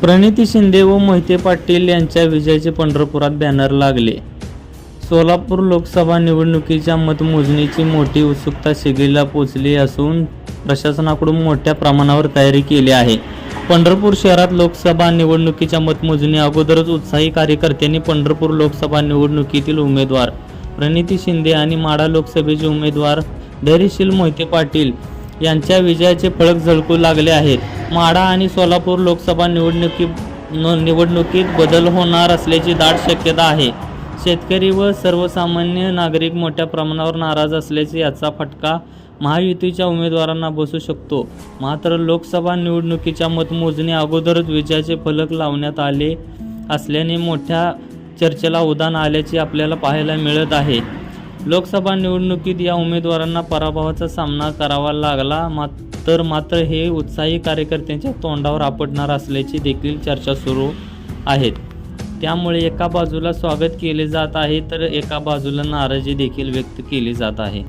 प्रणिती शिंदे व मोहिते पाटील यांच्या विजयाचे पंढरपुरात बॅनर लागले. सोलापूर लोकसभा निवडणुकीच्या मतमोजणीची मोठी उत्सुकता शिगेला पोचली असून प्रशासनाकडून मोठ्या प्रमाणावर तयारी केली आहे. पंढरपूर शहरात लोकसभा निवडणुकीच्या मतमोजणी अगोदरच उत्साही कार्यकर्त्यांनी पंढरपूर लोकसभा निवडणुकीतील उमेदवार प्रणिती शिंदे आणि माडा लोकसभेचे उमेदवार धैर्यशील मोहिते पाटील यांच्या विजयाचे फळक झळकू लागले आहेत. माढा आणि सोलापूर लोकसभा निवडणुकी न- निवडणुकीत बदल होणार असल्याची दाट शक्यता आहे. शेतकरी व सर्वसामान्य नागरिक मोठ्या प्रमाणावर नाराज असल्याचे याचा फटका महायुतीच्या उमेदवारांना बसू शकतो. मात्र लोकसभा निवडणुकीच्या मतमोजणी अगोदरच विजयाचे फलक लावण्यात आले असल्याने मोठ्या चर्चेला उधाण आल्याचे आपल्याला पाहायला मिळत आहे. लोकसभा निवडणुकीत या उमेदवारांना पराभवाचा सामना करावा लागला तर मात्र हे उत्साही कार्यकर्त्यांच्या तोंडावर आपटणार असल्याची देखील चर्चा सुरू आहेत. त्यामुळे एका बाजूला स्वागत केले जात आहे तर एका बाजूला नाराजी देखील व्यक्त केली जात आहे.